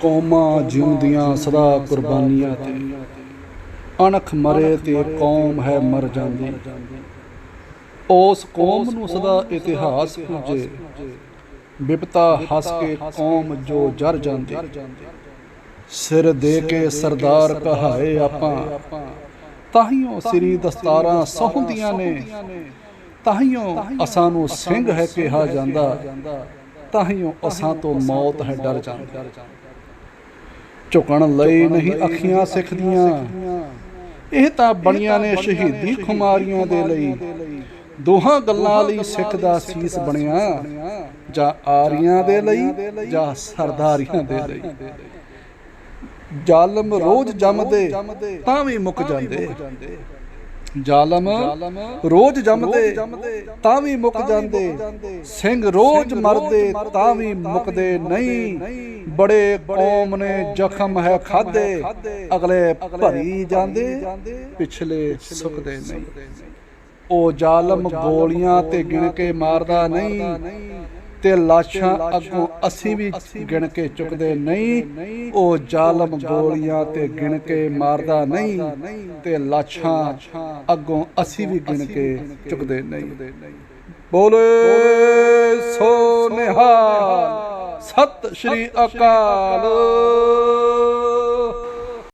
ਕੌਮਾਂ ਜਿਉਂਦੀਆਂ ਸਦਾ ਕੁਰਬਾਨੀਆਂ ਤੇ। ਅਣਖ ਮਰੇ ਤੇ ਕੌਮ ਹੈ ਮਰ ਜਾਂਦੀ। ਉਸ ਕੌਮ ਨੂੰ ਸਦਾ ਇਤਿਹਾਸ ਪੂਜੇ। ਬਿਪਤਾ ਹੱਸ ਕੇ ਕੌਮ ਜੋ ਜਰ ਜਾਂਦੀ। ਸਿਰ ਦੇ ਕੇ ਸਰਦਾਰ ਕਹਾਏ ਆਪਾਂ, ਤਾਹੀਓ ਸ੍ਰੀ ਦਸਤਾਰਾਂ ਸਹੁੰਦੀਆਂ ਨੇ। ਤਾਹੀਓ ਅਸਾਂ ਨੂੰ ਸਿੰਘ ਹੈ ਕਿਹਾ ਜਾਂਦਾ। ਤਾਹੀਓ ਅਸਾਂ ਤੋਂ ਮੌਤ ਹੈ ਡਰ ਜਾਂਦਾ। ਝੁਕਣ ਲਈ ਨਹੀਂ ਅੱਖੀਆਂ ਸਿੱਖਦੀਆਂ। ਇਹ ਤਾਂ ਬਣੀਆਂ ਨੇ ਸ਼ਹੀਦੀ ਖੁਮਾਰੀਆਂ ਦੇ ਲਈ। ਦੋਹਾਂ ਗੱਲਾਂ ਲਈ ਸਿੱਖ ਦਾ ਸੀਸ ਬਣਿਆ। ਜਾਂ ਆਰੀਆਂ ਦੇ ਲਈ ਜਾਂ ਸਰਦਾਰੀਆਂ ਦੇ ਲਈ। ਜ਼ਾਲਮ ਰੋਜ਼ ਜੰਮਦੇ ਤਾਂ ਵੀ ਮੁੱਕ ਜਾਂਦੇ। ਜ਼ਾਲਮ ਰੋਜ਼ ਜੰਮਦੇ ਤਾਂ ਵੀ ਮੁੱਕ ਜਾਂਦੇ। ਸਿੰਘ ਰੋਜ਼ ਮਰਦੇ ਤਾਂ ਵੀ ਮੁੱਕਦੇ ਨਹੀਂ। ਬੜੇ ਕੌਮ ਨੇ ਜ਼ਖਮ ਹੈ ਖਾਦੇ। ਅਗਲੇ ਭਰੀ ਜਾਂਦੇ ਪਿਛਲੇ ਸੁੱਕਦੇ ਨਹੀਂ। ਉਹ ਜ਼ਾਲਮ ਗੋਲੀਆਂ ਤੇ ਗਿਣ ਕੇ ਮਾਰਦਾ ਨਹੀਂ। ਤੇ ਲਾਸ਼ਾਂ ਅੱਗੋਂ ਅਸੀਂ ਵੀ ਗਿਣ ਕੇ ਚੁੱਕਦੇ ਨਹੀਂ। ਉਹ ਜ਼ਾਲਮ ਗੋਲੀਆਂ ਤੇ ਗਿਣ ਕੇ ਮਾਰਦਾ ਨਹੀਂ ਤੇ ਲਾਸ਼ਾਂ ਅੱਗੋਂ ਅਸੀਂ ਵੀ ਗਿਣ ਕੇ ਚੁੱਕਦੇ ਨਹੀਂ। ਬੋਲੇ ਸੋ ਨਿਹਾਲ, ਸਤਿ ਸ਼੍ਰੀ ਅਕਾਲ।